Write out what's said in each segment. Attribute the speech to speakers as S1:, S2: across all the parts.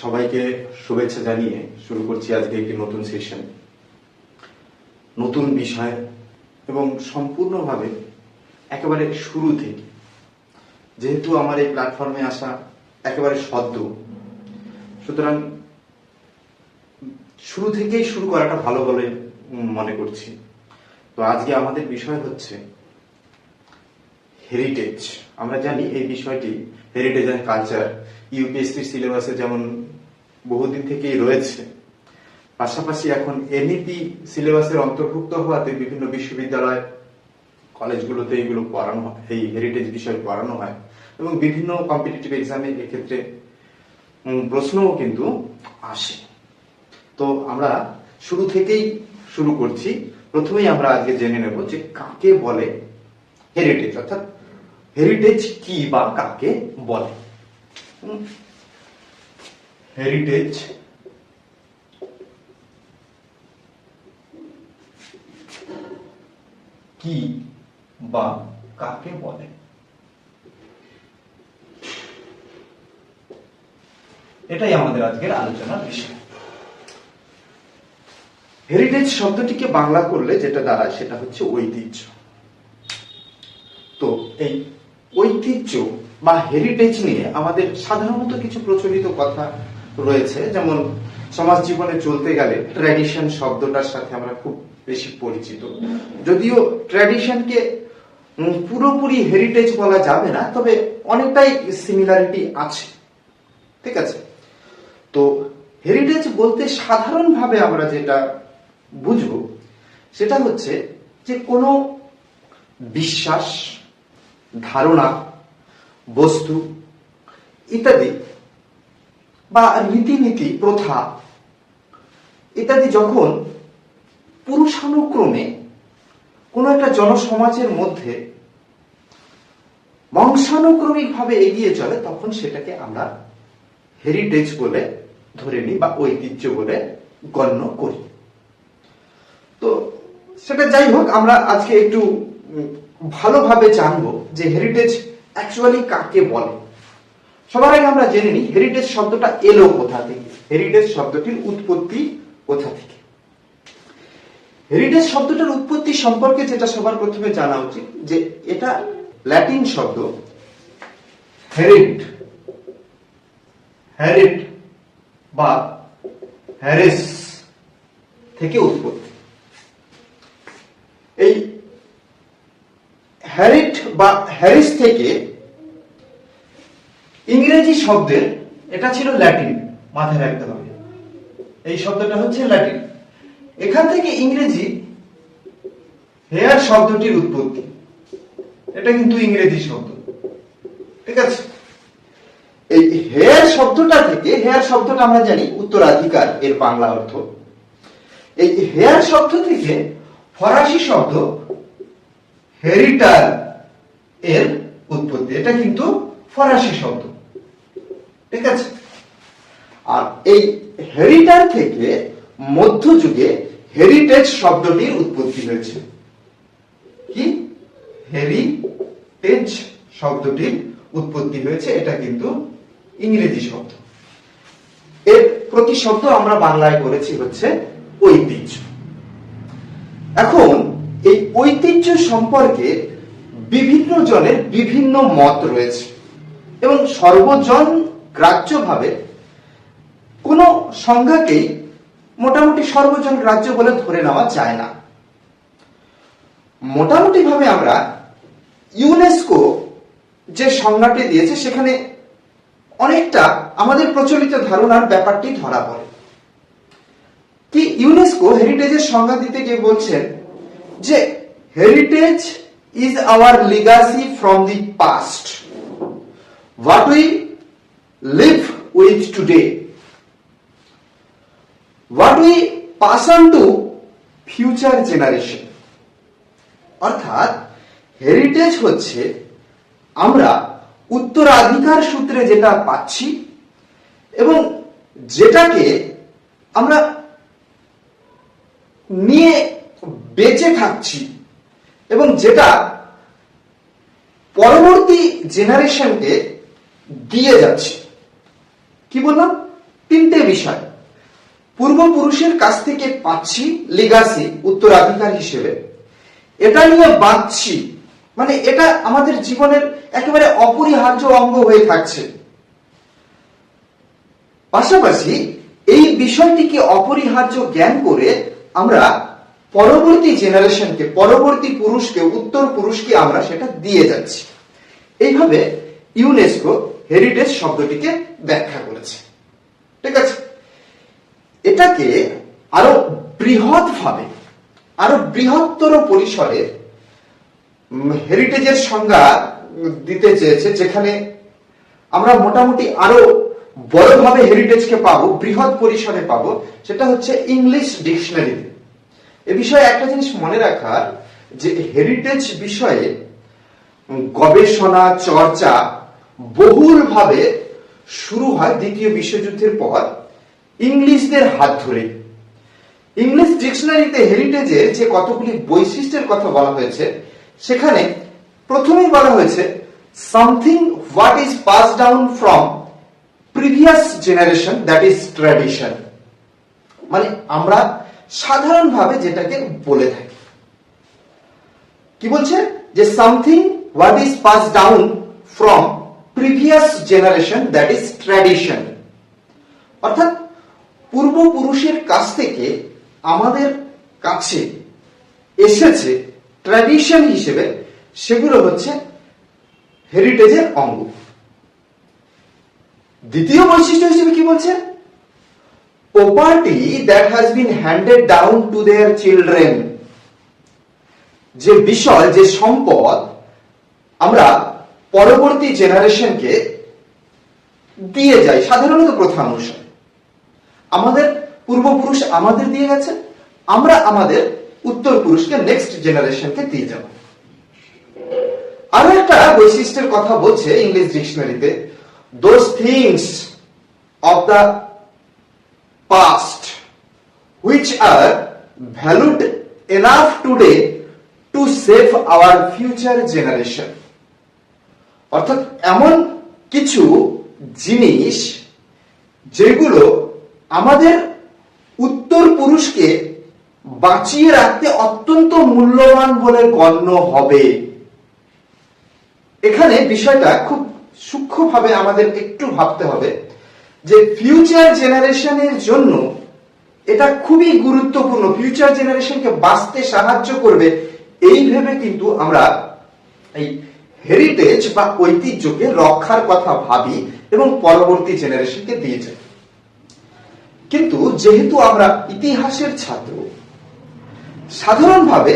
S1: সবাইকে শুভেচ্ছা জানিয়ে শুরু করছি আজকে একটি নতুন সেশন নতুন বিষয় এবং সম্পূর্ণভাবে একেবারে শুরু থেকে। যেহেতু আমার এই প্ল্যাটফর্মে আসা একেবারে সদ্য, সুতরাং শুরু থেকেই শুরু করাটা ভালো বলে মনে করছি। তো আজকে আমাদের বিষয় হচ্ছে হেরিটেজ আমরা জানি এই বিষয়টি হেরিটেজ অ্যান্ড কালচার ইউপিএসসি সিলেবাসে যেমন বহুদিন থেকেই রয়েছে। পাশাপাশি এখন এনইপি সিলেবাসের অন্তর্ভুক্ত হওয়াতে বিভিন্ন বিশ্ববিদ্যালয়, কলেজগুলোতে এগুলো পড়ানো হয়, এই হেরিটেজ বিষয় পড়ানো হয় এবং বিভিন্ন কম্পিটিটিভ এক্সামে এক্ষেত্রে প্রশ্নও কিন্তু আসে। তো আমরা শুরু থেকেই শুরু করছি। প্রথমেই আমরা আজকে জেনে নেব যে কাকে বলে হেরিটেজ অর্থাৎ হেরিটেজ কি বা কাকে বলে? হেরিটেজ কি বা কাকে বলে? এটাই আমাদের আজকের আলোচনার বিষয়। হেরিটেজ শব্দটিকে বাংলা করলে যেটা দাঁড়ায় সেটা হচ্ছে ঐতিহ্য। তো এই ঐতিহ্য বা হেরিটেজ নিয়ে আমাদের সাধারণত কিছু প্রচলিত কথা রয়েছে। যেমন, সমাজ জীবনে চলতে গেলে ট্র্যাডিশন শব্দটার সাথে আমরা খুব বেশি পরিচিত। যদিও ট্র্যাডিশনকে পুরোপুরি হেরিটেজ বলা যাবে না, তবে অনেকটাই সিমিলারিটি আছে। ঠিক আছে? তো হেরিটেজ বলতে সাধারণভাবে আমরা যেটা বুঝব, সেটা হচ্ছে যে কোনো বিশ্বাস, ধারণা, বস্তু ইত্যাদি বা রীতিনীতি, প্রথা ইত্যাদি যখন পুরুষানুক্রমে কোনো একটা জনসমাজের মধ্যে বংশানুক্রমিক ভাবে এগিয়ে চলে, তখন সেটাকে আমরা হেরিটেজ বলে ধরে নিই বা ঐতিহ্য বলে গণ্য করি। তো সেটা যাই হোক, আমরা আজকে একটু ভালোভাবে জানব যে হেরিটেজ অ্যাকচুয়ালি কাকে বলে। সবার আগে আমরা জেনে নিই হেরিটেজ শব্দটা এলো কোথা থেকে? হেরিটেজ শব্দটির উৎপত্তি কোথা থেকে? হেরিটেজ শব্দটার উৎপত্তি সম্পর্কে যেটা সবার প্রথমে জানা উচিত, যে এটা ল্যাটিন শব্দ হেরিট হ্যারিট বা হ্যারিস থেকে উৎপত্তি। এই হ্যারিট বা হ্যারিস থেকে ইংরেজি শব্দের, এটা ছিল ল্যাটিন, মাথায় রাখতে হবে। এই শব্দটা হচ্ছে ল্যাটিন। এখান থেকে ইংরেজি হেয়ার শব্দটির উৎপত্তি। এটা কিন্তু ইংরেজি শব্দ। ঠিক আছে? এই হেয়ার শব্দটা থেকে, হেয়ার শব্দটা আমরা জানি উত্তরাধিকার, এর বাংলা অর্থ। এই হেয়ার শব্দ থেকে ফরাসি শব্দ হেরিটার এর উৎপত্তি। এটা কিন্তু ফরাসি শব্দ। ঠিক আছে? আর এই হেরিটার থেকে মধ্যযুগে হেরিটেজ শব্দটির উৎপত্তি হয়েছে। কি? হেরিটেজ শব্দটির উৎপত্তি হয়েছে, এটা কিন্তু ইংরেজি শব্দ। এর প্রতি শব্দ আমরা বাংলায় করেছি হচ্ছে ঐতিহ্য। এখন এই ঐতিহ্য সম্পর্কে বিভিন্ন জনের বিভিন্ন মত রয়েছে। এবং সর্বজন গ্রাহ্যভাবে কোনো সংজ্ঞাকেই মোটামুটি সর্বজন গ্রাহ্য বলে ধরে নেওয়া যায় না। মোটামুটি ভাবে আমরা ইউনেস্কো যে সংজ্ঞাটি দিয়েছে, সেখানে অনেকটা আমাদের প্রচলিত ধারণার ব্যাপারটি ধরা পড়ে। কি ইউনেস্কো হেরিটেজের সংজ্ঞা দিতে গিয়ে বলছেন যে heritage is our legacy from the past what we live with today what we pass on to future generation অর্থাৎ হেরিটেজ হচ্ছে আমরা উত্তরাধিকার সূত্রে যেটা পাচ্ছি এবং যেটাকে আমরা নিয়ে বেঁচে থাকছি এবং যেটা পরবর্তী জেনারেশনকে দিয়ে যাচ্ছি। কি বললাম?
S2: তিনটে বিষয়। পূর্বপুরুষের কাছ থেকে পাচ্ছি লিগাসি উত্তরাধিকার হিসেবে। এটা নিয়ে বাঁচছি। মানে এটা আমাদের জীবনের একেবারে অপরিহার্য অঙ্গ হয়ে থাকছে। পাশাপাশি এই বিষয়টিকে অপরিহার্য জ্ঞান করে আমরা পরবর্তী জেনারেশনকে, পরবর্তী পুরুষকে, উত্তর পুরুষকে আমরা সেটা দিয়ে যাচ্ছি। এইভাবে ইউনেস্কো হেরিটেজ শব্দটিকে ব্যাখ্যা করেছে। ঠিক আছে? এটাকে আরও বৃহৎ ভাবে আরও বৃহত্তর পরিসরে হেরিটেজের সংজ্ঞা দিতে চেয়েছে, যেখানে আমরা মোটামুটি আরও বড়ভাবে হেরিটেজকে পাবো, বৃহৎ পরিসরে পাবো, সেটা হচ্ছে ইংলিশ ডিকশনারিতে এ বিষয়ে একটা জিনিস মনে রাখার, যে হেরিটেজ বিষয়ে গবেষণা, চর্চা বহুলভাবে শুরু হয় দ্বিতীয় বিশ্বযুদ্ধের পর ইংলিশদের হাত ধরে। ইংলিশ ডিকশনারিতে হেরিটেজের যে কতগুলি বৈশিষ্ট্যের কথা বলা হয়েছে, সেখানে প্রথমেই বলা হয়েছে something what is pass down from previous generation that is tradition মানে আমরা সাধারণভাবে যেটাকে বলে থাকি। কি বলছে? যে something what is pass down from previous generation that is tradition অর্থাৎ পূর্বপুরুষের কাছ থেকে আমাদের কাছে এসেছে ট্র্যাডিশন হিসেবে, সেগুলো হচ্ছে হেরিটেজের অঙ্গ। দ্বিতীয় বৈশিষ্ট্য হিসেবে কি বলছে? Property that has been handed down to their children যে বিষয়, যে সম্পদ আমরা পরবর্তী জেনারেশনকে দিয়ে যায়, সাধারণত প্রথা অনুসারে। আমাদের পূর্বপুরুষ আমাদের দিয়ে গেছে, আমরা আমাদের উত্তর পুরুষকে নেক্সট জেনারেশনকে দিয়ে যাব। আরও একটা বৈশিষ্ট্যের কথা বলছে English ডিকশনারিতে those things of the past which are valued enough today to save our future generation. অর্থাৎ এমন কিছু জিনিস যেগুলো আমাদের উত্তর পুরুষকে বাঁচিয়ে রাখতে অত্যন্ত মূল্যবান বলে গণ্য হবে। এখানে বিষয়টা খুব সূক্ষ্মভাবে আমাদের একটু ভাবতে হবে যে ফিউচার জেনারেশনের জন্য এটা খুবই গুরুত্বপূর্ণ। ফিউচার জেনারেশনকে বাঁচতে সাহায্য করবে, এই ভেবে কিন্তু আমরা এই হেরিটেজ বা ঐতিহ্যকে রক্ষার কথা ভাবি এবং পরবর্তী জেনারেশনকে দিয়ে যাই। কিন্তু যেহেতু আমরা ইতিহাসের ছাত্র, সাধারণভাবে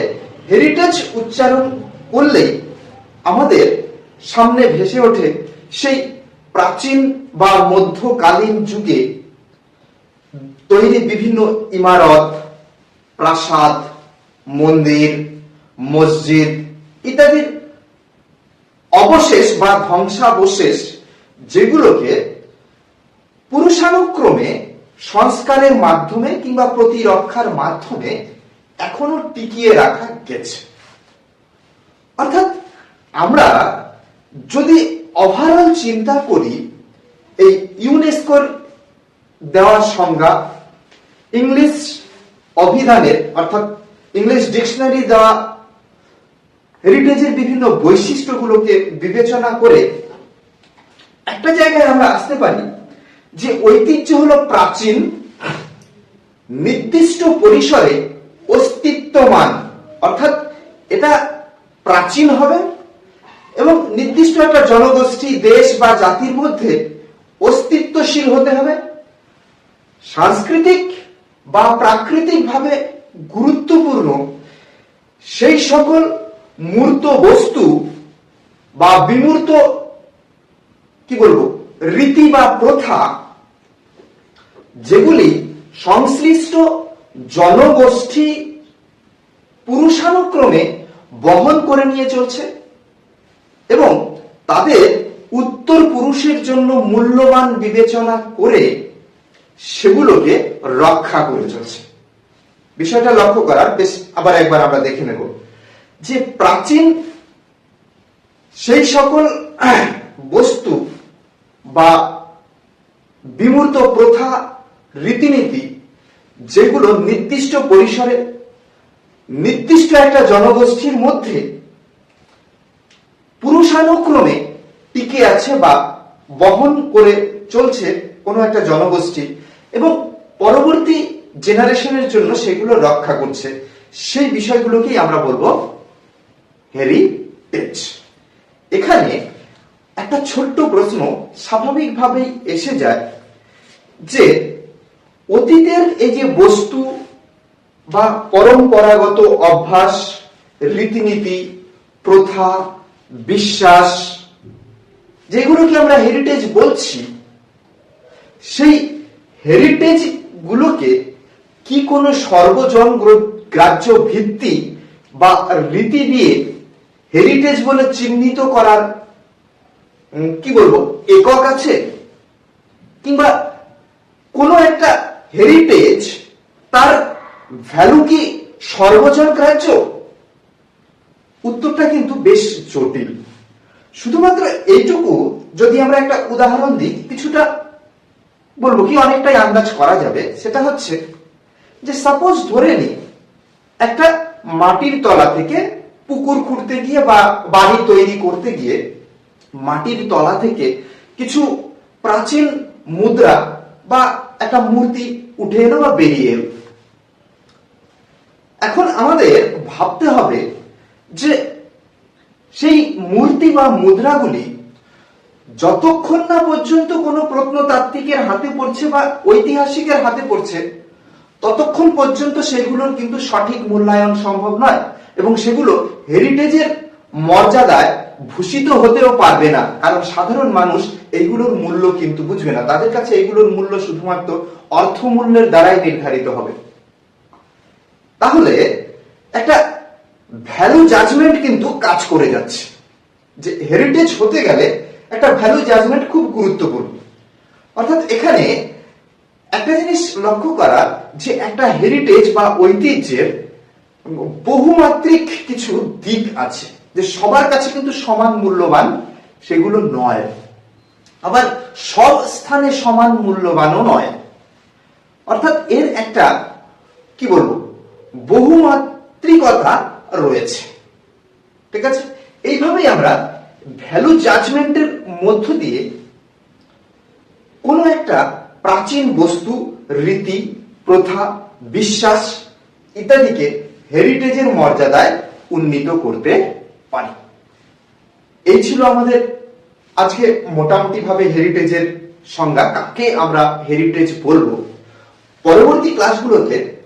S2: হেরিটেজ উচ্চারণ করলেই আমাদের সামনে ভেসে ওঠে সেই প্রাচীন বা মধ্যকালীন যুগে তৈরি বিভিন্ন ইমারত, প্রাসাদ, মন্দির, মসজিদ ইত্যাদির অবশেষ বা ধ্বংসাবশেষ যেগুলোকে পুরুষানুক্রমে সংস্কারের মাধ্যমে কিংবা প্রতিরক্ষার মাধ্যমে এখনও টিকিয়ে রাখা গেছে। অর্থাৎ আমরা যদি ওভারঅল চিন্তা করি, এই ইউনেস্কোর দেওয়া সংজ্ঞা ইংলিশ অভিধানের, অর্থাৎ ইংলিশ ডিকশনারি দেওয়া হেরিটেজের বিভিন্ন বৈশিষ্ট্যগুলোকে বিবেচনা করে একটা জায়গায় আমরা আসতে পারি যে ঐতিহ্য হলো প্রাচীন, নির্দিষ্ট পরিসরে অস্তিত্বমান। অর্থাৎ এটা প্রাচীন হবে এবং নির্দিষ্ট একটা জনগোষ্ঠী, দেশ বা জাতির মধ্যে অস্তিত্বশীল হতে হবে। সাংস্কৃতিক বা প্রাকৃতিকভাবে গুরুত্বপূর্ণ সেই সকল মূর্ত বস্তু বা বিমূর্ত, কি বলব, রীতি বা প্রথা, যেগুলি সংশ্লিষ্ট জনগোষ্ঠী পুরুষানুক্রমে বহন করে নিয়ে চলছে এবং তাদের উত্তর পুরুষের জন্য মূল্যবান বিবেচনা করে সেগুলোকে রক্ষা করে চলছে। বিষয়টা লক্ষ্য করার, বেশ আবার একবার আমরা দেখে নেব। যে প্রাচীন সেই সকল বস্তু বা বিমূর্ত প্রথা, রীতিনীতি, যেগুলো নির্দিষ্ট পরিসরে, নির্দিষ্ট একটা জনগোষ্ঠীর মধ্যে পুরুষানুক্রমে টিকে আছে বা বহন করে চলছে কোনো একটা জনগোষ্ঠী এবং পরবর্তী জেনারেশনের জন্য সেগুলো রক্ষা করছে। সেই বিষয়গুলোকেই আমরা বলব হেরিটেজ এখানে একটা ছোট্ট প্রশ্ন স্বাভাবিকভাবেই এসে যায় যে অতীতের এই যে বস্তু বা পরম্পরাগত অভ্যাস, রীতিনীতি, প্রথা, বিশ্বাস, যেগুলোকে আমরা হেরিটেজ বলছি, সেই হেরিটেজ গুলোকে কি কোনো সর্বজন গ্র- গ্রাহ্য ভিত্তি বা রীতি দিয়ে হেরিটেজ বলে চিহ্নিত করার কি বলব, একক আছে? কিংবা কোনো একটা হেরিটেজ তার ভ্যালু কি সর্বজন গ্রাহ্য? উত্তরটা কিন্তু বেশ জটিল। শুধুমাত্র এইটুকু যদি আমরা একটা উদাহরণ দিই, কিছুটা বলব কি অনেকটাই আন্দাজ করা যাবে। সেটা হচ্ছে যে সাপোজ ধরে নি একটা মাটির তলা থেকে পুকুর খুঁড়তে গিয়ে বা বাড়ি তৈরি করতে গিয়ে মাটির তলা থেকে কিছু প্রাচীন মুদ্রা বা একটা মূর্তি উঠে এলো বা বেরিয়ে এলো। এখন আমাদের ভাবতে হবে যে সেই মূর্তি বা মুদ্রাগুলি যতক্ষণ না পর্যন্ত কোনো প্রত্নতাত্ত্বিকের হাতে পড়ছে বা ঐতিহাসিকের হাতে পড়ছে, ততক্ষণ পর্যন্ত সেগুলোর কিন্তু সঠিক মূল্যায়ন সম্ভব নয়। এবং সেগুলো হেরিটেজের মর্যাদায় ভূষিত হতেও পারবে না। কারণ সাধারণ মানুষ এইগুলোর মূল্য কিন্তু বুঝবে না। তাদের কাছে এইগুলোর মূল্য শুধুমাত্র অর্থমূল্যের দ্বারাই নির্ধারিত হবে। তাহলে একটা ভ্যালু জাজমেন্ট কিন্তু কাজ করে যাচ্ছে। যে হেরিটেজ হতে গেলে একটা ভ্যালু জাজমেন্ট খুব গুরুত্বপূর্ণ। অর্থাৎ এখানে একটা জিনিস লক্ষ্য করা যে একটা হেরিটেজ বা ঐতিহ্যের বহুমাত্রিক কিছু দিক আছে, যে সবার কাছে কিন্তু সমান মূল্যবান সেগুলো নয়। আবার সব স্থানে সমান মূল্যবানও নয়। অর্থাৎ এর একটা, কি বলব, বহুমাত্রিকতা রয়েছে। ঠিক আছে? এইভাবেই আমরা ভ্যালু জাজমেন্টের মধ্য দিয়ে কোনো একটা প্রাচীন বস্তু, রীতি, প্রথা, বিশ্বাস ইত্যাদিকে হেরিটেজের মর্যাদায় উন্নীত করতে পারি। এই ছিল আমাদের আজকে মোটামুটি ভাবে হেরিটেজের সংজ্ঞা। কাকে আমরা হেরিটেজ বলব? পরবর্তী ক্লাসগুলোতে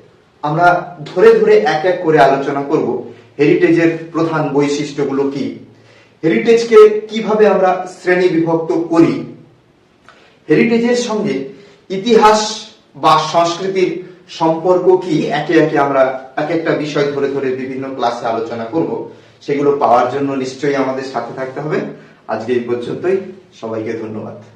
S2: আমরা ধরে ধরে এক এক করে আলোচনা করব হেরিটেজের প্রধান বৈশিষ্ট্যগুলো কি। হেরিটেজকে কীভাবে আমরা শ্রেণি বিভক্ত করি? হেরিটেজের সঙ্গে ইতিহাস বা সংস্কৃতির সম্পর্ক কি? একে একে আমরা এক একটা বিষয় ধরে ধরে বিভিন্ন ক্লাসে আলোচনা করব। সেগুলো পাওয়ার জন্য নিশ্চয়ই আমাদের সাথে থাকতে হবে। আজকে এই পর্যন্তই। সবাইকে ধন্যবাদ।